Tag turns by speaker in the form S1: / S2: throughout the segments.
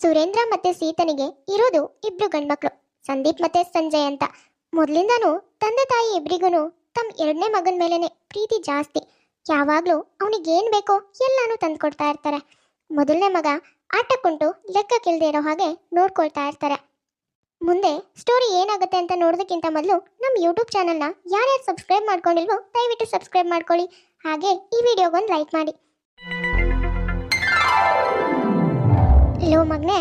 S1: ಸುರೇಂದ್ರ ಮತ್ತೆ ಸೀತನಿಗೆ ಇರೋದು ಇಬ್ರು ಗಂಡ್ಮಕ್ಳು. ಸಂದೀಪ್ ಮತ್ತೆ ಸಂಜಯ್ ಅಂತ. ಮೊದ್ಲಿಂದಾನು ತಂದೆ ತಾಯಿ ಇಬ್ರಿಗೂ ತಮ್ಮ ಎರಡನೇ ಮಗನ ಮೇಲೇನೆ ಪ್ರೀತಿ ಜಾಸ್ತಿ. ಯಾವಾಗ್ಲೂ ಏನ್ ಬೇಕೋ ಎಲ್ಲಾನು ತಂದ್ಕೊಡ್ತಾ ಇರ್ತಾರೆ. ಮೊದಲನೇ ಮಗ ಆಟಕ್ಕುಂಟು ಲೆಕ್ಕಕ್ಕಿಲ್ದೇ ಇರೋ ಹಾಗೆ ನೋಡ್ಕೊಳ್ತಾ ಇರ್ತಾರೆ. ಮುಂದೆ ಸ್ಟೋರಿ ಏನಾಗುತ್ತೆ ಅಂತ ನೋಡೋದಕ್ಕಿಂತ ಮೊದಲು ನಮ್ಮ ಯೂಟ್ಯೂಬ್ ಚಾನಲ್ನ ಯಾರ್ಯಾರು ಸಬ್ಸ್ಕ್ರೈಬ್ ಮಾಡ್ಕೊಂಡಿಲ್ವೋ ದಯವಿಟ್ಟು ಸಬ್ಸ್ಕ್ರೈಬ್ ಮಾಡ್ಕೊಳ್ಳಿ. ಹಾಗೆ ಈ ವಿಡಿಯೋಗೊಂದು ಲೈಕ್ ಮಾಡಿ. ಲೋ ಮಗ್ನೆ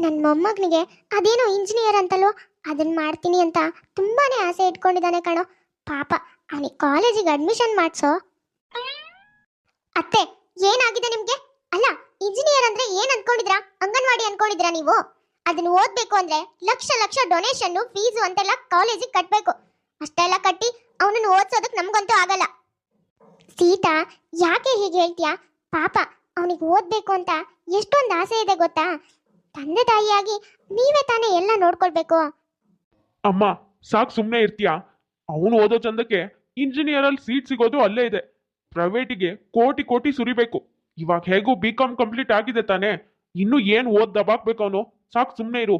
S1: ನನ್ನ ಮೊಮ್ಮಗನಿಗೆ ಅದೇನೋ ಇಂಜಿನಿಯರ್ ಅಂತಲ್ವೋ ಅದನ್ನ ಮಾಡ್ತೀನಿ ಅಂತ ತುಂಬಾನೇ ಆಸೆ ಇಟ್ಕೊಂಡಿದ್ದಾನೆ ಕಣೋ. ಪಾಪ, ಅವನಿಗೆ ಕಾಲೇಜಿಗೆ ಅಡ್ಮಿಷನ್ ಮಾಡಿಸೋ. ಅತ್ತೆ, ಏನಾಗಿದೆ ನಿಮಗೆ? ಅಲ್ಲ ಇಂಜಿನಿಯರ್ ಅಂದ್ರೆ ಏನ್ ಅಂದ್ಕೊಂಡಿದ್ರಾ ಅಂಗನವಾಡಿ ಅನ್ಕೊಂಡಿದ್ರಾ ನೀವು? ಅದನ್ನ ಓದ್ಬೇಕು ಅಂದ್ರೆ ಲಕ್ಷ ಲಕ್ಷ ಡೊನೇಷನ್ ಫೀಸು ಅಂತೆಲ್ಲ ಕಾಲೇಜಿಗೆ ಕಟ್ಟಬೇಕು ಅಷ್ಟೆಲ್ಲ ಕಟ್ಟಿ ಅವನನ್ನು ಓದ್ಸೋದಕ್ಕೆ ನಮಗಂತೂ ಆಗಲ್ಲ. ಸೀತಾ, ಯಾಕೆ ಹೀಗೆ ಹೇಳ್ತೀಯಾ? ಪಾಪ ಅವನಿಗೆ ಓದ್ಬೇಕು ಅಂತ ಎಷ್ಟೊಂದು ಆಸೆ ಇದೆ ಗೊತ್ತಾ? ತಂದೆ ತಾಯಿಯಾಗಿ ನೀವೇ ತಾನೇ ಎಲ್ಲ ನೋಡ್ಕೊಳ್ಬೇಕು.
S2: ಅಮ್ಮ ಸಾಕ್ ಸುಮ್ಮನೆ ಇರ್ತೀಯಾ? ಅವನು ಓದೋ ಚಂದಕ್ಕೆ ಇಂಜಿನಿಯರ್ ಅಲ್ಲಿ ಸೀಟ್ ಸಿಗೋದು ಅಲ್ಲೇ ಇದೆ. ಪ್ರೈವೇಟಿಗೆ ಕೋಟಿ ಕೋಟಿ ಸುರಿಬೇಕು. ಇವಾಗ ಹೇಗೂ ಬಿ ಕಾಮ್ ಕಂಪ್ಲೀಟ್ ಆಗಿದೆ ತಾನೆ. ಇನ್ನು ಏನ್ ಓದ್ ದಬಾಕ್ಬೇಕು ಅವನು? ಸಾಕ್ ಸುಮ್ಮನೆ ಇರು.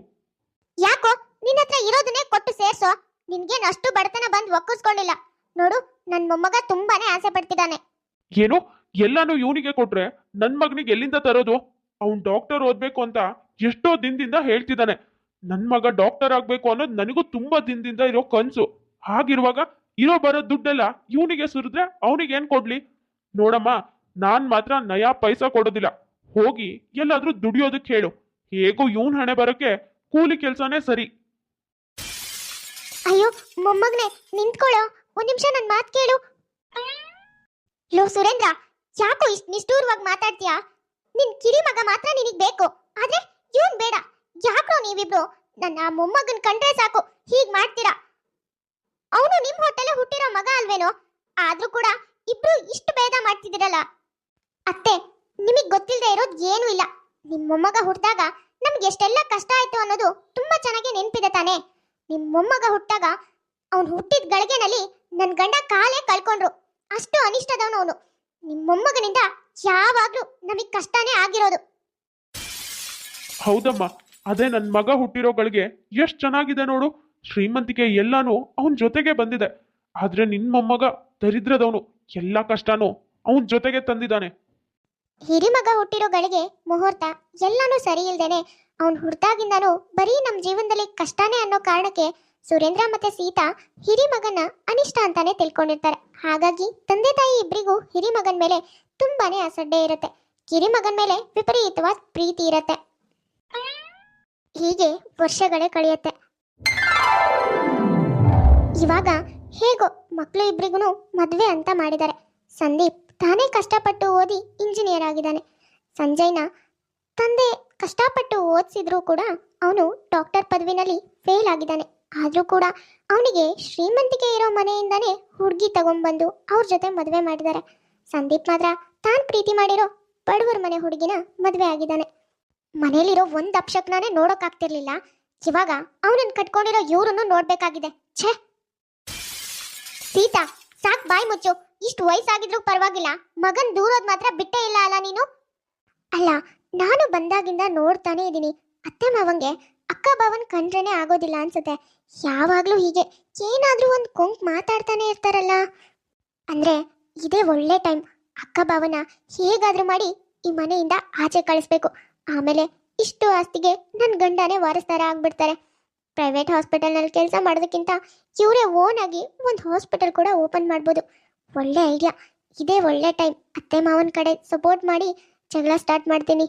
S1: ಯಾಕೋ ನಿನ್ನ ಹತ್ರ ಇರೋದನ್ನೇ ಕೊಟ್ಟು ಸೇರ್ಸೋ? ನಿನ್ಗೇನ್ ಅಷ್ಟು ಬಡತನ ಬಂದ್ ಒಕ್ಕಿಸ್ಕೊಂಡಿಲ್ಲ? ನೋಡು ನನ್ ಮೊಮ್ಮಗ ತುಂಬಾನೇ ಆಸೆ ಪಡ್ತಿದ್ದಾನೆ
S2: ಏನು? ಎಲ್ಲಾನು ಇವನಿಗೆ ಕೊಟ್ರೆ ನನ್ ಮಗನಿಗೆ ಎಲ್ಲಿಂದ ತರೋದು? ಅವ್ನ್ ಡಾಕ್ಟರ್ ಓದ್ಬೇಕು ಅಂತ ಎಷ್ಟೋ ದಿನದಿಂದ ಹೇಳ್ತಿದ್ದಾನೆ. ನನ್ ಮಗ ಡಾಕ್ಟರ್ ಆಗ್ಬೇಕು ಅನ್ನೋದು ನನಗೂ ತುಂಬಾ ದಿನದಿಂದ ಇರೋ ಕನ್ಸು. ಹಾಗಿರುವಾಗ ಇರೋ ಬರೋ ದುಡ್ಡೆಲ್ಲ ಇವನಿಗೆ ಸುರಿದ್ರೆ ಅವನಿಗೆ ಏನ್ ಕೊಡ್ಲಿ? ನೋಡಮ್ಮ, ನಾನ್ ಮಾತ್ರ ನಯಾ ಪೈಸ ಕೊಡೋದಿಲ್ಲ. ಹೋಗಿ ಎಲ್ಲಾದ್ರೂ ದುಡಿಯೋದಕ್ಕೆ ಹೇಳು. ಹೇಗೋ ಇವನ್ ಹಣೆ ಬರೋಕೆ ಕೂಲಿ ಕೆಲ್ಸನೇ ಸರಿ.
S1: ಅಯ್ಯೋ, ಮೊಮ್ಮಗನೆ, ನಿಂತ್ಕೊಳ್ಳೋ. ಒಂದ್ ನಿಮಿಷ ನನ್ ಮಾತ್ ಕೇಳು. ಲೋ, ಸುರೇಂದ್ರ ಯಾಕೋ ಇಷ್ಟು ನಿಷ್ಠೂರವಾಗಿ ಮಾತಾಡ್ತೀಯಾ? ನಿನ್ ಕಿರಿ ಮಗ ಮಾತ್ರ ನಿನಗ್ ಬೇಕು. ಆದ್ರೆ ಇವನ್ ಬೇಡ. ಯಾಕೋ ನೀವಿಬ್ರು ನನ್ನ ಮೊಮ್ಮಗನ್ ಕಂಡ್ರೆ ಸಾಕು. ಹೀಗ್ ಮಾಡ್ತೀರಾ? ಅವನು ನಿಮ್ ಹೊಟ್ಟೆಲೆ ಹುಟ್ಟಿರೋ ಮಗ ಅಲ್ವೇನೋ? ಆದ್ರೂ ಕೂಡ ಇಬ್ರು ಇಷ್ಟು ಭೇದ ಮಾಡ್ತಿದಿರಲ್ಲ ಅತ್ತೆ, ನಿಮಗ್ ಗೊತ್ತಿಲ್ಲದೆ ಇರೋದ್ ಏನೂ ಇಲ್ಲ. ನಿಮ್ ಮೊಮ್ಮಗ ಹುಟ್ಟಿದಾಗ ನಮ್ಗೆ ಎಷ್ಟೆಲ್ಲ ಕಷ್ಟ ಆಯ್ತು ಅನ್ನೋದು ತುಂಬಾ ಚೆನ್ನಾಗಿ ನೆನಪಿದೆ ತಾನೆ. ನಿಮ್ ಮೊಮ್ಮಗ ಹುಟ್ಟಾಗ ಅವ್ನು ಹುಟ್ಟಿದ ಗಳಿಗೆನಲ್ಲಿ ನನ್ ಗಂಡ ಕಾಲೇ ಕಳ್ಕೊಂಡ್ರು. ಅಷ್ಟು ಅನಿಷ್ಟದವನು ಅವನು. ನಿಮ್ ಮೊಮ್ಮಗನಿಂದ ಯಾವಾಗ್ಲೂ ನಮಗ್ ಕಷ್ಟನೇ ಆಗಿರೋದು.
S2: ಹೌದಮ್ಮ. ಅದೇ ನನ್ ಮಗ ಹುಟ್ಟಿರೋಗಳಿಗೆ ಎಷ್ಟ್ ಚೆನ್ನಾಗಿದೆ ನೋಡು. ಶ್ರೀಮಂತಿಕೆ ಎಲ್ಲಾನು ಅವನ್ ಜೊತೆಗೆ ಬಂದಿದೆ. ಆದ್ರೆ ನಿನ್ ಮೊಮ್ಮಗ ದರಿದ್ರದವನು ಎಲ್ಲಾ ಕಷ್ಟನೂ ಅವನ್ ಜೊತೆಗೆ ತಂದಿದ್ದಾನೆ.
S1: ಹಿರಿಮಗ ಹುಟ್ಟಿರೋ ಗಳಿಗೆ ಮುಹೂರ್ತ ಎಲ್ಲಾನು ಸರಿ ಇಲ್ದೇನೆ ಅವ್ನು ಹುಡ್ದಾಗಿಂದಾನು ಬರೀ ನಮ್ ಜೀವನದಲ್ಲಿ ಕಷ್ಟನೇ ಅನ್ನೋ ಕಾರಣಕ್ಕೆ ಸುರೇಂದ್ರ ಮತ್ತೆ ಸೀತಾ ಹಿರಿಮಗನ ಅನಿಷ್ಟ ಅಂತಾನೆ ತಿಳ್ಕೊಂಡಿರ್ತಾರೆ. ಹಾಗಾಗಿ ತಂದೆ ತಾಯಿ ಇಬ್ರಿಗೂ ಹಿರಿಮಗನ್ ಮೇಲೆ ತುಂಬಾನೇ ಅಸಡ್ಡೆ ಇರುತ್ತೆ. ಕಿರಿಮಗನ್ ಮೇಲೆ ವಿಪರೀತವಾದ ಪ್ರೀತಿ ಇರತ್ತೆ. ಹೀಗೆ ವರ್ಷಗಳೇ ಕಳೆಯುತ್ತೆ. ಇವಾಗ ಹೇಗೋ ಮಕ್ಕಳು ಇಬ್ರಿಗೂ ಮದುವೆ ಅಂತ ಮಾಡಿದ್ದಾರೆ. ಸಂದೀಪ್ ತಾನೇ ಕಷ್ಟಪಟ್ಟು ಓದಿ ಇಂಜಿನಿಯರ್ ಆಗಿದ್ದಾನೆ. ಸಂಜಯ್ನ ತಂದೆ ಕಷ್ಟಪಟ್ಟು ಓದಿಸಿದ್ರೂ ಕೂಡ ಅವನು ಡಾಕ್ಟರ್ ಪದವಿನಲ್ಲಿ ಫೇಲ್ ಆಗಿದ್ದಾನೆ. ಆದರೂ ಕೂಡ ಅವನಿಗೆ ಶ್ರೀಮಂತಿಕೆ ಇರೋ ಮನೆಯಿಂದನೇ ಹುಡುಗಿ ತಗೊಂಡ್ಬಂದು ಅವ್ರ ಜೊತೆ ಮದುವೆ ಮಾಡಿದ್ದಾರೆ ಸಂದೀಪ್ ಮಾತ್ರ ತಾನು ಪ್ರೀತಿ ಮಾಡಿರೋ ಬಡವರ ಮನೆ ಹುಡುಗಿನ ಮದುವೆ ಆಗಿದ್ದಾನೆ. ಮನೇಲಿರೋ ಒಂದು ಅಪ್ಶಕ್ನಾನೇ ನೋಡೋಕ್ಕಾಗ್ತಿರ್ಲಿಲ್ಲ ಇವಾಗ ಅವನನ್ನ ಕಟ್ಕೊಂಡಿರೋ ಇವ್ರನ್ನು ನೋಡ್ಬೇಕಾಗಿದೆ. ಛೇ! ಸೀತಾ, ಸಾಕ್ ಬಾಯ್ ಮುಚ್ಚು. ಇಷ್ಟು ವಯಸ್ಸಾಗಿದ್ರು ಪರವಾಗಿಲ್ಲ. ಮಗನ್ ದೂರೋದ್ ಮಾತ್ರ ಬಿಟ್ಟೇ ಇಲ್ಲ ಅಲ್ಲ ನೀನು? ಅಲ್ಲ, ನಾನು ಬಂದಾಗಿಂದ ನೋಡ್ತಾನೆ ಇದ್ದೀನಿ ಅತ್ತೆ ಮಾವಂಗೆ ಅಕ್ಕ ಬಾವನ್ ಕಂಡ್ರೇನೆ ಆಗೋದಿಲ್ಲ ಅನ್ಸುತ್ತೆ. ಯಾವಾಗ್ಲೂ ಹೀಗೆ. ಏನಾದ್ರೂ ಒಂದು ಕೊಂಕ್ ಮಾತಾಡ್ತಾನೆ ಇರ್ತಾರಲ್ಲ. ಅಂದ್ರೆ ಇದೇ ಒಳ್ಳೆ ಟೈಮ್ ಅಕ್ಕ ಭಾವನ ಹೇಗಾದ್ರೂ ಮಾಡಿ ಈ ಮನೆಯಿಂದ ಆಚೆ ಕಳಿಸ್ಬೇಕು. ಆಮೇಲೆ ಇಷ್ಟು ಆಸ್ತಿಗೆ ನನ್ನ ಗಂಡನೇ ವಾರಸ್ತಾರ ಆಗ್ಬಿಡ್ತಾರೆ. ಪ್ರೈವೇಟ್ ಹಾಸ್ಪಿಟಲ್ನಲ್ಲಿ ಕೆಲಸ ಮಾಡೋದಕ್ಕಿಂತ ಇವರೇ ಓನ್ ಆಗಿ ಒಂದು ಹಾಸ್ಪಿಟಲ್ ಕೂಡ ಓಪನ್ ಮಾಡ್ಬೋದು. ಒಳ್ಳೆ ಐಡಿಯಾ ಇದೇ ಒಳ್ಳೆ ಟೈಮ್ ಅತ್ತೆ ಮಾವನ ಕಡೆ ಸಪೋರ್ಟ್ ಮಾಡಿ ಜಗಳ ಸ್ಟಾರ್ಟ್ ಮಾಡ್ತೀನಿ.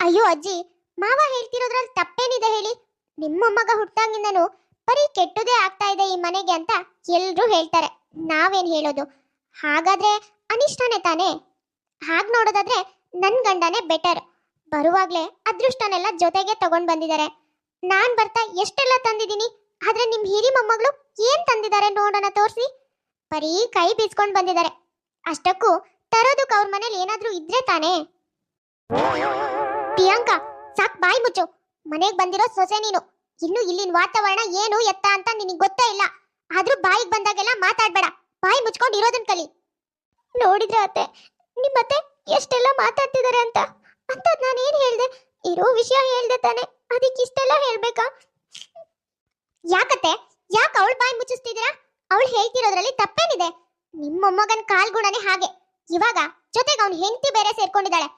S1: ಅಯ್ಯೋ ಅಜ್ಜಿ, ಮಾವ ಹೇಳ್ತಿರೋದ್ರಲ್ಲಿ ತಪ್ಪೇನಿದೆ ಹೇಳಿ. ನಿಮ್ಮ ಮಗ ಹುಟ್ಟಾಗಿಂದನೂ ಬರೀ ಕೆಟ್ಟದೇ ಆಗ್ತಾ ಇದೆ ಈ ಮನೆಗೆ ಅಂತ ಎಲ್ರೂ ಹೇಳ್ತಾರೆ. ನಾವೇನ್ ಹೇಳೋದು? ಹಾಗಾದ್ರೆ ಅನಿಷ್ಟನೇ ತಾನೇ? ಹಾಗ್ ನೋಡೋದಾದ್ರೆ ನನ್ ಗಂಡನೇ ಬೆಟರ್ ಬರುವಾಗ್ಲೇ ಅದೃಷ್ಟನೆಲ್ಲ ಜೊತೆಗೆ ತಗೊಂಡ್ ಬಂದಿದ್ದಾರೆ. ನಾನ್ ಬರ್ತಾ ಎಷ್ಟೆಲ್ಲ ತಂದಿದ್ದೀನಿ, ಆದ್ರೆ ನಿಮ್ ಹಿರಿ ಮೊಮ್ಮಗಳು ಏನ್ ತಂದಿದ್ದಾರೆ ನೋಡೋಣ ತೋರ್ಸಿ? ಬರೀ ಕೈ ಬೀಸ್ಕೊಂಡ್ ಬಂದಿದ್ದಾರೆ. ಅಷ್ಟಕ್ಕೂ ತರೋದಕ್ಕೆ ಅವ್ರ ಮನೇಲಿ ಏನಾದ್ರೂ ಇದ್ರೆ ತಾನೇ? ಪ್ರಿಯಾಂಕಾ, ಸಾಕ್ ಬಾಯ್ ಮುಚ್ಚು. ಮನೆಗ್ ಬಂದಿರೋ ಸೊಸೆ ನೀನು. ಇನ್ನು ಇಲ್ಲಿನ ವಾತಾವರಣ ಏನು ಎತ್ತ ಅಂತ ನಿನಗೆ ಗೊತ್ತೇ ಇಲ್ಲ. ಆದ್ರೂ ಬಾಯಿಗೆ ಬಂದಾಗೆಲ್ಲ ಮಾತಾಡ್ಬೇಡ. ಬಾಯಿ ಮುಚ್ಕೊಂಡು ಇರೋದನ್ ಕಲಿ. ನೋಡಿದ್ರೆ ಅತ್ತೆ ನಿಮ್ಮತ್ತೆ ಎಷ್ಟೆಲ್ಲ ಮಾತಾಡ್ತಿದ್ದಾರೆ ಅಂತ. ಅಂತ ನಾನು ಏನ್ ಹೇಳ್ದೆ? ಇರೋ ವಿಷಯ ಹೇಳ್ದೆ ತಾನೆ. ಅದಕ್ಕೆ ಇಷ್ಟೆಲ್ಲ ಹೇಳ್ಬೇಕಾ? ಯಾಕತ್ತೆ? ಯಾಕೆ ಅವಳು ಬಾಯಿ ಮುಚ್ಚಿಸ್ತಿದ್ದೀರಾ ಅವಳು ಹೇಳ್ತಿರೋದ್ರಲ್ಲಿ ತಪ್ಪೇನಿದೆ. ನಿಮ್ಮ ಮೊಮ್ಮಗನ ಕಾಲ್ ಗುಣನೇ ಹಾಗೆ. ಇವಾಗ ಜೊತೆಗೆ ಅವ್ನ ಹೆಂಡತಿ ಬೇರೆ ಸೇರ್ಕೊಂಡಿದ್ದಾಳೆ.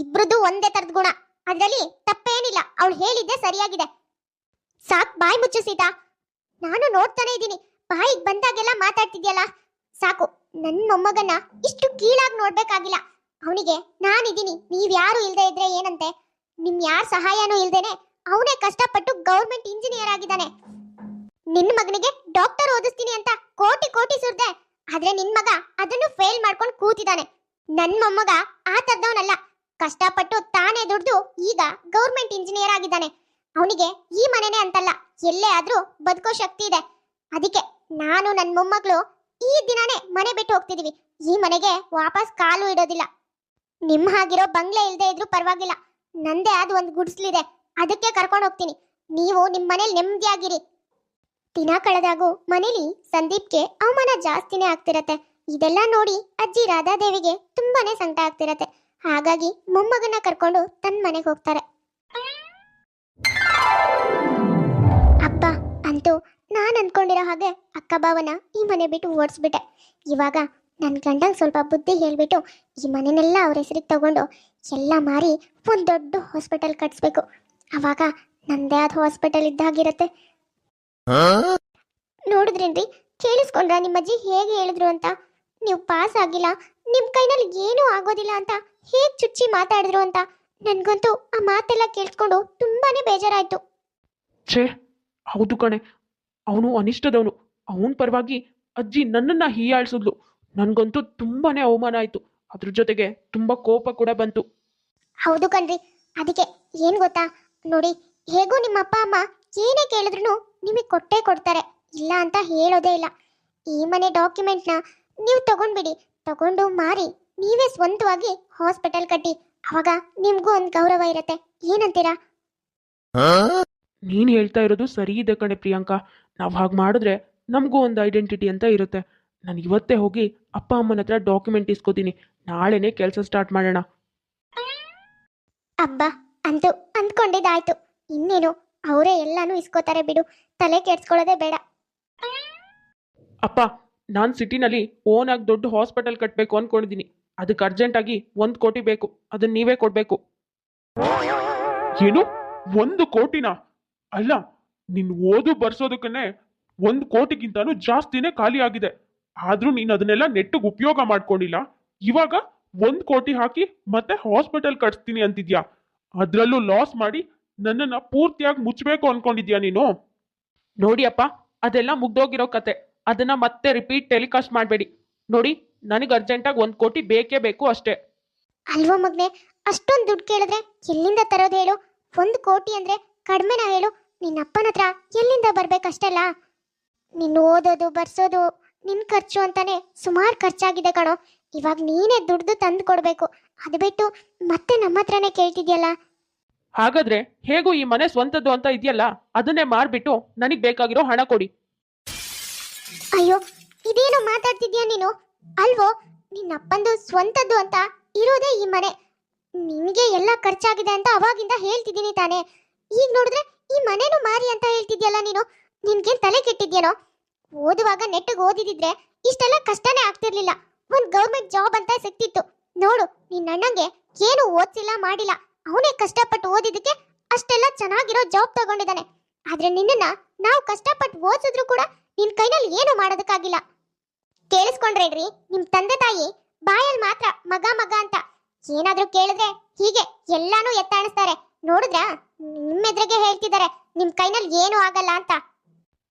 S1: ಇಬ್ರದ್ದು ಒಂದೇ ತರದ ಗುಣ. ಅದ್ರಲ್ಲಿ ತಪ್ಪೇನಿಲ್ಲ. ಅವಳು ಹೇಳಿದ್ದೆ ಸರಿಯಾಗಿದೆ. ಸಾಕ್ ಬಾಯಿ ಮುಚ್ಚು ಸೀತಾ. ನಾನು ನೋಡ್ತಾನೆ ಇದ್ದೀನಿ. ಬಾಯಿಗೆ ಬಂದಾಗೆಲ್ಲ ಮಾತಾಡ್ತಿದ್ಯಲ್ಲ? ಸಾಕು. ನನ್ನ ಮೊಮ್ಮಗನ್ನ ಇಷ್ಟು ಕೀಳಾಗಿ ನೋಡ್ಬೇಕಾಗಿಲ್ಲ. ಅವನಿಗೆ ನಾನಿದ್ದೀನಿ. ನೀವ್ಯಾರು ಇಲ್ದೇ ಇದ್ರೆ ಏನಂತೆ? ನಿಮ್ ಯಾರ ಸಹಾಯನೂ ಇಲ್ದೇನೆ ಅವನೇ ಕಷ್ಟಪಟ್ಟು ಗೌರ್ಮೆಂಟ್ ಇಂಜಿನಿಯರ್ ಆಗಿದ್ದಾನೆ. ನಿನ್ನ ಮಗನಿಗೆ ಡಾಕ್ಟರ್ ಓದಿಸ್ತೀನಿ ಅಂತ ಕೋಟಿ ಕೋಟಿ ಸುರ್ದೆ. ಆದ್ರೆ ನಿನ್ ಮಗ ಅದನ್ನು ಫೇಲ್ ಮಾಡ್ಕೊಂಡು ಕೂತಿದ್ದಾನೆ. ನನ್ ಮೊಮ್ಮಗ ಆತದ್ದವನಲ್ಲ ಕಷ್ಟಪಟ್ಟು ತಾನೇ ದುಡ್ದು ಈಗ ಗೌರ್ಮೆಂಟ್ ಇಂಜಿನಿಯರ್ ಆಗಿದ್ದಾನೆ. ಅವನಿಗೆ ಈ ಮನೆನೇ ಅಂತಲ್ಲ, ಎಲ್ಲೇ ಆದ್ರೂ ಬದುಕೋ ಶಕ್ತಿ ಇದೆ. ಅದಕ್ಕೆ ನಾನು ನನ್ನ ಮೊಮ್ಮಗಳು ಈ ದಿನಾನೇ ಮನೆ ಬಿಟ್ಟು ಹೋಗ್ತಿದೀವಿ. ಈ ಮನೆಗೆ ವಾಪಸ್ ಕಾಲು ಇಡೋದಿಲ್ಲ. ನಿಮ್ ಹಾಗಿರೋ ಬಂಗ್ಲೆ ಇಲ್ದೇ ಇದ್ರೂ ಪರವಾಗಿಲ್ಲ. ನಂದೇ ಆದ ಒಂದು ಗುಡಿಸ್ಲಿದೆ. ಅದಕ್ಕೆ ಕರ್ಕೊಂಡು ಹೋಗ್ತೀನಿ. ನೀವು ನಿಮ್ ಮನೇಲಿ ನೆಮ್ಮದಿಯಾಗಿರಿ ದಿನ ಕಳೆದಾಗೂ ಮನೇಲಿ ಸಂದೀಪ್ಗೆ ಅವಮಾನ ಜಾಸ್ತಿನೇ ಆಗ್ತಿರತ್ತೆ. ಇದೆಲ್ಲ ನೋಡಿ ಅಜ್ಜಿ ರಾಧಾದೇವಿಗೆ ತುಂಬಾನೇ ಸಂಕಟ ಆಗ್ತಿರತ್ತೆ. ಹಾಗಾಗಿ ಮೊಮ್ಮಗನ ಕರ್ಕೊಂಡು ತನ್ನ ಮನೆಗೆ ಹೋಗ್ತಾರೆ. ಅಪ್ಪ ಅಂತೂ ನಾನು ಅನ್ಕೊಂಡಿರೋ ಹಾಗೆ ಅಕ್ಕ ಭಾವನ ಈ ಮನೆ ಬಿಟ್ಟು ಓಡಿಸ್ಬಿಟ್ಟೆ. ಇವಾಗ ನನ್ನ ಗಂಡಂಗೆ ಸ್ವಲ್ಪ ಬುದ್ಧಿ ಹೇಳಿಬಿಟ್ಟು ಈ ಮನೆನೆಲ್ಲ ಅವ್ರ ಹೆಸರಿಗೆ ತಗೊಂಡು ಎಲ್ಲ ಮಾರಿ ಒಂದು ದೊಡ್ಡ ಹಾಸ್ಪಿಟಲ್ ಕಟ್ಸ್ಬೇಕು. ಅವಾಗ ನಂದೇ ಆದ ಹಾಸ್ಪಿಟಲ್ ಇದ್ದಾಗಿರತ್ತೆ ನೋಡಿದ್ರೇನ್ರಿ? ಕೇಳಿಸ್ಕೊಂಡ್ರ ನಿಮ್ಮ ಅಜ್ಜಿ ಹೇಗೆ ಹೇಳಿದ್ರು ಅಂತ? ನೀವು ಪಾಸ್ ಆಗಿಲ್ಲ ನಿಮ್ಮ ಕೈನಲ್ಲಿ ಏನೂ ಆಗೋದಿಲ್ಲ ಅಂತ ಹೇಗ್ ಚುಚ್ಚಿ ಮಾತಾಡಿದ್ರು ಅಂತ ನನಗಂತೂ ಆ ಮಾತೆಲ್ಲ ಕೇಳಿಸ್ಕೊಂಡು ತುಂಬಾನೇ ಬೇಜಾರಾಯ್ತು.
S2: ಛೇ ಹೌದು ಕಣೆ. ಅವನು ಅನಿಷ್ಟದವನು. ಅವನ ಪರವಾಗಿ ಅಜ್ಜಿ ನನ್ನನ್ನ ಹೀಯಾಳ್ಸಿದ್ಲು. ನನ್ಗಂತೂ ತುಂಬಾನೇ ಅವಮಾನ ಆಯ್ತು. ಅದ್ರ ಜೊತೆಗೆ ತುಂಬಾ ಕೋಪ ಕೂಡ ಬಂತು.
S1: ಹೌದು ಕಣ್ರಿ. ಅದಕ್ಕೆ ಏನ್ ಗೊತ್ತಾ? ನೋಡಿ ಹೇಗೂ ನಿಮ್ಮ ಅಪ್ಪ ಅಮ್ಮ ಏನೇ ಕೇಳಿದ್ರು ನಿಮಗೆ ಕೊಟ್ಟೇ ಕೊಡ್ತಾರೆ. ಇಲ್ಲ ಅಂತ ಹೇಳೋದೇ ಇಲ್ಲ. ಈ ಮನೆ ಡಾಕ್ಯುಮೆಂಟ್ನ ನೀವು ತಗೊಂಡ್ಬಿಡಿ. ತಗೊಂಡು ಮಾರಿ ನೀವೇ ಸ್ವಂತವಾಗಿ ಹಾಸ್ಪಿಟಲ್ ಕಟ್ಟಿ ಅವಾಗ ನಿಮ್ಗೂ ಒಂದು ಗೌರವ ಇರತ್ತೆ. ಏನಂತೀರಾ?
S2: ನೀನ್ ಹೇಳ್ತಾ ಇರೋದು ಸರಿ ಇದೆ ಕಣೆ ಪ್ರಿಯಾಂಕಾ. ನಾವು ಹಾಗೆ ಮಾಡಿದ್ರೆ ನಮಗೂ ಒಂದು ಐಡೆಂಟಿಟಿ ಅಂತ ಇರುತ್ತೆ. ನಾನು ಇವತ್ತೇ ಹೋಗಿ ಅಪ್ಪ ಅಮ್ಮನ ಹತ್ರ ಡಾಕ್ಯುಮೆಂಟ್ ಇಸ್ಕೋತೀನಿ. ನಾಳೆನೇ ಕೆಲಸ ಸ್ಟಾರ್ಟ್ ಮಾಡೋಣ.
S1: ಅಬ್ಬಾ ಅಂತೂ ಅಂದ್ಕೊಂಡಿದ್ದಾಯ್ತು. ಇನ್ನೇನು ಅವರೇ ಎಲ್ಲಾನು ಇಸ್ಕೋತಾರೆ ಬಿಡು. ತಲೆ ಕೆಡ್ಸ್ಕೊಳ್ಳೋದೇ ಬೇಡ.
S2: ಅಪ್ಪ ನಾನು ಸಿಟಿನಲ್ಲಿ ಓನಾಗಿ ದೊಡ್ಡ ಹಾಸ್ಪಿಟಲ್ ಕಟ್ಟಬೇಕು ಅಂದ್ಕೊಂಡಿದ್ದೀನಿ ಅದಕ್ಕೆ ಅರ್ಜೆಂಟಾಗಿ ಒಂದು ಕೋಟಿ ಬೇಕು. ಅದನ್ನ ನೀವೇ ಕೊಡಬೇಕು. ಏನು? ಒಂದು ಕೋಟಿನ? ಅಲ್ಲ, ನಿನ್ ಓದು ಬರ್ಸೋದಕ್ಕೆ ಒಂದು ಕೋಟಿಗಿಂತನೂ ಜಾಸ್ತಿನೇ ಖಾಲಿ ಆಗಿದೆ. ಆದ್ರೂ ನೀನು ಅದನ್ನೆಲ್ಲ ನೆಟ್ಟಿಗೆ ಉಪಯೋಗ ಮಾಡ್ಕೊಂಡಿಲ್ಲ. ಇವಾಗ ಒಂದು ಕೋಟಿ ಹಾಕಿ ಮತ್ತೆ ಹಾಸ್ಪಿಟಲ್ ಕಟ್ಸ್ತೀನಿ ಅಂತಿದ್ಯಾ? ಅದ್ರಲ್ಲೂ ಲಾಸ್ ಮಾಡಿ ನನ್ನನ್ನ ಪೂರ್ತಿಯಾಗಿ ಮುಚ್ಚಬೇಕು ಅನ್ಕೊಂಡಿದ್ಯಾ ನೀನು? ನೋಡಿ ಅಪ್ಪ ಅದೆಲ್ಲ ಮುಗ್ದೋಗಿರೋ ಕತೆ. ಅದನ್ನ ಮತ್ತೆ ರಿಪೀಟ್ ಟೆಲಿಕಾಸ್ಟ್ ಮಾಡಬೇಡಿ. ನೋಡಿ ನನಗೆ ಅರ್ಜೆಂಟಾಗಿ ಒಂದು ಕೋಟಿ ಬೇಕೇ ಬೇಕು ಅಷ್ಟೇ.
S1: ಅಲ್ವಾ ಮಗ್ನೆ ಅಷ್ಟೊಂದು ದುಡ್ಡು ಕೇಳಿದ್ರೆ ಎಲ್ಲಿಂದ ತರೋದು ಹೇಳು? ಒಂದು ಕೋಟಿ ಅಂದ್ರೆ ಕಡಿಮೆನಾ ಹೇಳು. ನಿನ್ನ ಅಪ್ಪನ ಹತ್ರ ಎಲ್ಲಿಂದ ಬರ್ಬೇಕಷ್ಟಲ್ಲ ನಿನ್ನ ಓದೋದು ಬರ್ಸೋದು ನಿನ್ನ ಖರ್ಚು ಅಂತಾನೆ ಸುಮಾರು ಖರ್ಚಾಗಿದೆ ಕಣೋ. ಇವಾಗ ನೀನೇ ದುಡ್ದು ತಂದು ಕೊಡಬೇಕು. ಅದು ಬಿಟ್ಟು ಮತ್ತೆ ನಮ್ಮ ಹತ್ರನೇ ಕೇಳ್ತಿದ್ಯಲ್ಲ?
S2: ಹಾಗಾದ್ರೆ ಹೇಗೂ ಈ ಮನೆ ಸ್ವಂತದ್ದು ಅಂತ ಇದೆಯಲ್ಲ? ಅದನ್ನೇ ಮಾರ್ಬಿಟ್ಟು ನನಗೆ ಬೇಕಾಗಿರೋ ಹಣ ಕೊಡಿ.
S1: ಅಯ್ಯೋ, ಇದೇನು ಮಾತಾಡ್ತಿದ್ಯಾ ನೀನು? ಅಲ್ವೋ, ನಿನ್ನಪ್ಪಂದು ಸ್ವಂತದ್ದು ಅಂತ ಇರೋದೇ ಈ ಮನೆ. ನಿನಗೆ ಎಲ್ಲ ಖರ್ಚಾಗಿದೆ ಅಂತ ಅವಾಗಿಂದ ಹೇಳ್ತಿದ್ದೀನಿ ತಾನೆ. ಈಗ ನೋಡಿದ್ರೆ ಈ ಮನೇನು ಮಾರಿ ಅಂತ ಹೇಳ್ತಿದ್ಯಲ್ಲ ನೀನು? ನಿನ್ಗೇನ್ ತಲೆ ಕೆಟ್ಟಿದ್ಯೇನೋ? ಓದುವಾಗ ನೆಟ್ಟಗೆ ಓದಿದಿದ್ರೆ ಇಷ್ಟೆಲ್ಲ ಕಷ್ಟನೇ ಆಗ್ತಿರ್ಲಿಲ್ಲ. ಒಂದ್ ಗೌರ್ಮೆಂಟ್ ಜಾಬ್ ಅಂತ ಸಿಕ್ತಿತ್ತು. ನೋಡು, ನಿನ್ನ ಅಣ್ಣಂಗೆ ಏನು ಓದ್ಸಿಲ್ಲ, ಮಾಡಿಲ್ಲ. ಅವನೇ ಕಷ್ಟಪಟ್ಟು ಓದಿದ್ದಕ್ಕೆ ಅಷ್ಟೆಲ್ಲ ಚೆನ್ನಾಗಿರೋ ಜಾಬ್ ತಗೊಂಡಿದ್ದಾನೆ. ಆದ್ರೆ ನಿನ್ನನ್ನ ನಾವು ಕಷ್ಟಪಟ್ಟು ಓದಿಸಿದ್ರು ಕೂಡ ನಿನ್ ಕೈನಲ್ಲಿ ಏನು ಮಾಡೋದಕ್ಕಾಗಿಲ್ಲ. ಕೇಳಿಸ್ಕೊಂಡ್ರೇನ್ರಿ ನಿಮ್ ತಂದೆ ತಾಯಿ ಬಾಯಲ್ಲಿ ಮಾತ್ರ ಮಗ ಮಗ ಅಂತ. ಏನಾದ್ರೂ ಕೇಳಿದ್ರೆ ಹೀಗೆ ಎಲ್ಲಾನು ಎತ್ತಾಣಿಸ್ತಾರೆ. ನೋಡಿದ್ರಾ? ನಿಮ್ಮೆದ್ರಿಗೆ ಹೇಳ್ತಿದ್ದಾರೆ, ನಿಮ್ ಕೈನಲ್ಲಿ ಏನು ಆಗಲ್ಲ ಅಂತ.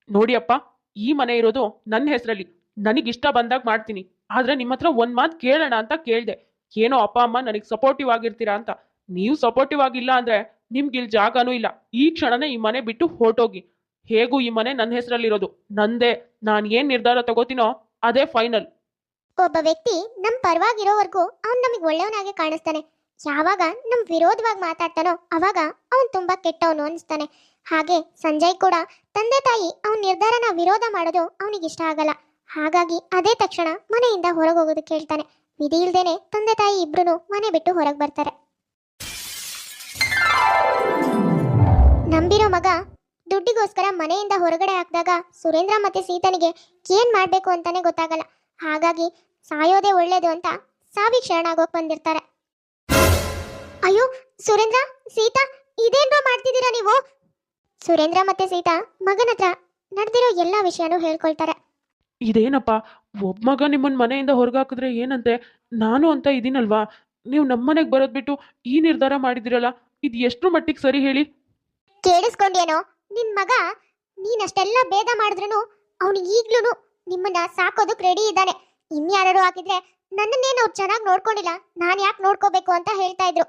S2: ನೋಡಿ ಅಪ್ಪ ಈ ಮನೆ ಇರೋದು ನನ್ನ ಹೆಸರಲ್ಲಿ. ನನಗಿಷ್ಟ ಬಂದಾಗ ಮಾಡ್ತೀನಿ. ಆದ್ರೆ ನಿಮ್ಮ ಹತ್ರ ಒಂದ್ ಮಾತು ಕೇಳೋಣ ಅಂತ ಕೇಳ್ದೆ. ಏನೋ ಅಪ್ಪ, ಅಮ್ಮ ನನಗೆ ಸಪೋರ್ಟಿವ್ ಆಗಿರ್ತೀರಾ ಅಂತ. ನೀವು ಸಪೋರ್ಟಿವ್ ಆಗಿಲ್ಲ ಅಂದ್ರೆ ನಿಮ್ಗೆ ಇಲ್ಲಿ ಜಾಗನೂ ಇಲ್ಲ. ಈ ಕ್ಷಣನೇ ಈ ಮನೆ ಬಿಟ್ಟು ಹೊರಟೋಗಿ. ಹೇಗೂ ಈ ಮನೆ ನನ್ನ ಹೆಸರಲ್ಲಿರೋದು? ನಂದೇ. ನಾನು ಏನ್ ನಿರ್ಧಾರ ತಗೋತೀನೋ ಅದೇ ಫೈನಲ್.
S1: ಒಬ್ಬ ವ್ಯಕ್ತಿ ನಮ್ ಪರವಾಗಿರೋವರೆಗೂ ಅವ್ನ್ ನಮಗ್ ಒಳ್ಳೆಯವನಾಗೆ ಕಾಣಿಸ್ತಾನೆ. ಯಾವಾಗ ನಮ್ ವಿರೋಧವಾಗಿ ಮಾತಾಡ್ತಾನೋ ಅವಾಗ ಅವನ್ ತುಂಬಾ ಕೆಟ್ಟವನು ಅನಿಸ್ತಾನೆ. ಹಾಗೆ ಸಂಜಯ್ ಕೂಡ ತಂದೆ ತಾಯಿ ಅವನ್ ನಿರ್ಧಾರನ ವಿರೋಧ ಮಾಡೋದು ಅವನಿಗೆ ಇಷ್ಟ ಆಗಲ್ಲ. ಹಾಗಾಗಿ ಅದೇ ತಕ್ಷಣ ಮನೆಯಿಂದ ಹೊರಗೆ ಹೋಗೋದು ಹೇಳ್ತಾನೆ ವಿಧಿ ಇಲ್ದೇನೆ ತಂದೆ ತಾಯಿ ಇಬ್ರು ಮನೆ ಬಿಟ್ಟು ಹೊರಗೆ ಬರ್ತಾರೆ. ನಂಬಿರೋ ಮಗ ದುಡ್ಡಿಗೋಸ್ಕರ ಮನೆಯಿಂದ ಹೊರಗಡೆ ಹಾಕಿದಾಗ ಸುರೇಂದ್ರ ಮತ್ತೆ ಸೀತನಿಗೆ ಏನ್ ಮಾಡ್ಬೇಕು ಅಂತಾನೆ ಗೊತ್ತಾಗಲ್ಲ. ಹಾಗಾಗಿ ಸಾಯೋದೇ ಒಳ್ಳೇದು ಅಂತ ಸಾವಿಗೆ ಶರಣಾಗೋಕ್ ಬಂದಿರ್ತಾರೆ. ಅಯ್ಯೋ ಸುರೇಂದ್ರ ಸೀತಾ ಇದೇನ್ ಮಾಡ್ತಿದ್ದೀರಾ ನೀವು? ಸುರೇಂದ್ರ ಮತ್ತೆ ಸೀತಾ ಮಗನ ಹತ್ರ ನಡೆದಿರೋ ಎಲ್ಲಾ ವಿಷಯನೂ ಹೇಳ್ಕೊಳ್ತಾರೆ.
S3: ಇದೇನಪ್ಪ ಒಬ್ಬ ಮಗ ನಿಮ್ಮನ್ನ ಮನೆಯಿಂದ ಹೊರಗಾಕಿದ್ರೆ ಏನಂತೆ? ನಾನು ಅಂತ ಇದೀನಲ್ವಾ? ನೀವು ನಮ್ಮನೆಗೆ ಬರೋದ್ಬಿಟ್ಟು ಈ ನಿರ್ಧಾರ ಮಾಡಿದಿರಲ್ಲ ಇದು ಎಷ್ಟು ಮಟ್ಟಿಗೆ ಸರಿ ಹೇಳಿ?
S1: ಕೇಳಿಸ್ಕೊಂಡೇನೋ ನಿನ್ ಮಗ ನೀನಷ್ಟೆಲ್ಲ ಭೇದ ಮಾಡಿದ್ರು ಅವನು ಈಗ್ಲೂ ನಿಮ್ಮನ್ನ ಸಾಕೋದಕ್ ರೆಡಿ ಇದ್ದಾನೆ. ಇನ್ಯಾರು ಹಾಕಿದ್ರೆ ನನ್ನನ್ನೇನು ಅವ್ರು ಚೆನ್ನಾಗಿ ನೋಡ್ಕೊಂಡಿಲ್ಲ, ನಾನ್ ಯಾಕೆ ನೋಡ್ಕೋಬೇಕು ಅಂತ ಹೇಳ್ತಾ ಇದ್ರು.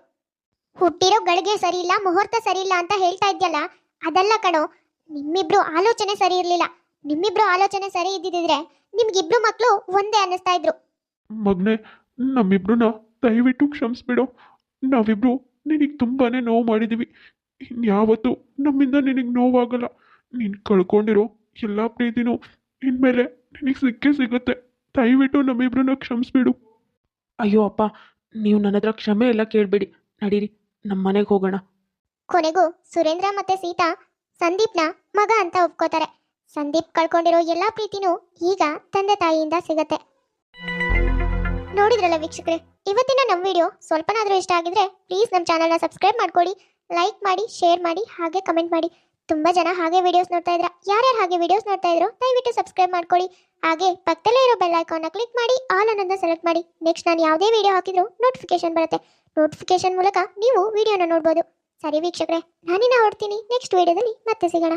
S1: ಹುಟ್ಟಿರೋ ಗಳಿಗೆ ಸರಿ ಇಲ್ಲ ಮುಹೂರ್ತ ಸರಿ ಇಲ್ಲ ಅಂತ ಹೇಳ್ತಾ ಇದ್ಯಲ್ಲ, ಅದೆಲ್ಲ ಕಣೋ, ನಿಮ್ಮಿಬ್ರು ಆಲೋಚನೆ ಸರಿ ಇರ್ಲಿಲ್ಲ. ನಿಮ್ಮಿಬ್ರು ಆಲೋಚನೆ ಸರಿ ಇದ್ದಿದ್ರೆ ನಿಮ್ಗಿಬ್ರು ಮಕ್ಳು ಒಂದೇ ಅನ್ನಿಸ್ತಾ ಇದ್ರು.
S2: ಮಗ್ನೆ ನಮ್ಮಿಬ್ರನ್ನ ದಯವಿಟ್ಟು ಕ್ಷಮಿಸ್ಬಿಡು. ನಾವಿಬ್ರು ನಿನಗೆ ತುಂಬಾನೇ ನೋವು ಮಾಡಿದೀವಿ. ಇನ್ಯಾವತ್ತು ನಮ್ಮಿಂದ ನಿನಗೆ ನೋವಾಗಲ್ಲ. ನೀನು ಕಳ್ಕೊಂಡಿರೋ ಎಲ್ಲ ಪ್ರೀತಿನೂ ಇನ್ಮೇಲೆ ನಿನಗೆ ಸಿಕ್ಕೇ ಸಿಗುತ್ತೆ. ದಯವಿಟ್ಟು ನಮ್ಮಿಬ್ರನ್ನ ಕ್ಷಮಿಸ್ಬಿಡು.
S3: ಅಯ್ಯೋ ಅಪ್ಪ ನೀವು ನನ್ನ ಹತ್ರ ಕ್ಷಮೆ ಎಲ್ಲ ಕೇಳಬೇಡಿ. ನಡೀರಿ ನಮ್ಮ ಮನೆಗೆ ಹೋಗೋಣ.
S1: ಕೊನೆಗೂ ಸುರೇಂದ್ರ ಮತ್ತೆ ಸೀತಾ ಸಂದೀಪ್ನ ಮಗ ಅಂತ ಒಪ್ಕೋತಾರೆ. ಸಂದೀಪ್ ಕಳ್ಕೊಂಡಿರೋ ಎಲ್ಲಾ ಪ್ರೀತಿನೂ ಈಗ ತಂದೆ ತಾಯಿಯಿಂದ ಸಿಗತ್ತೆ. ನೋಡಿದ್ರಲ್ಲ ವೀಕ್ಷಕರೇ ಇವತ್ತಿನ ನಮ್ಮ ವಿಡಿಯೋ ಸ್ವಲ್ಪನಾದ್ರೂ ಇಷ್ಟ ಆಗಿದ್ರೆ ಪ್ಲೀಸ್ ನಮ್ಮ ಚಾನಲ್ನ ಸಬ್ಸ್ಕ್ರೈಬ್ ಮಾಡ್ಕೊಳ್ಳಿ ಲೈಕ್ ಮಾಡಿ ಶೇರ್ ಮಾಡಿ, ಹಾಗೆ ಕಮೆಂಟ್ ಮಾಡಿ. ತುಂಬ ಜನ ಹಾಗೆ ವಿಡಿಯೋಸ್ ನೋಡ್ತಾ ಇದ್ರ. ಯಾರ್ಯಾರು ಹಾಗೆ ವಿಡಿಯೋಸ್ ನೋಡ್ತಾ ಇದ್ರು, ದಯವಿಟ್ಟು ಸಬ್ಸ್ಕ್ರೈಬ್ ಮಾಡ್ಕೊಳ್ಳಿ ಹಾಗೆ ಪಕ್ಕದಲ್ಲೇ ಇರೋ ಬೆಲ್ ಐಕಾನ್ನ ಕ್ಲಿಕ್ ಮಾಡಿ ಆಲ್ ಅನ್ನೋದನ್ನ ಸೆಲೆಕ್ಟ್ ಮಾಡಿ. ನೆಕ್ಸ್ಟ್ ನಾನು ಯಾವುದೇ ವಿಡಿಯೋ ಹಾಕಿದ್ರು ನೋಟಿಫಿಕೇಶನ್ ಬರುತ್ತೆ. ನೋಟಿಫಿಕೇಶನ್ ಮೂಲಕ ನೀವು ವಿಡಿಯೋನ ನೋಡ್ಬೋದು. ಸರಿ ವೀಕ್ಷಕರೇ, ನಾನಿನ್ನ ಹೊಡ್ತೀನಿ ನೆಕ್ಸ್ಟ್ ವಿಡಿಯೋದಲ್ಲಿ ಮತ್ತೆ ಸಿಗೋಣ.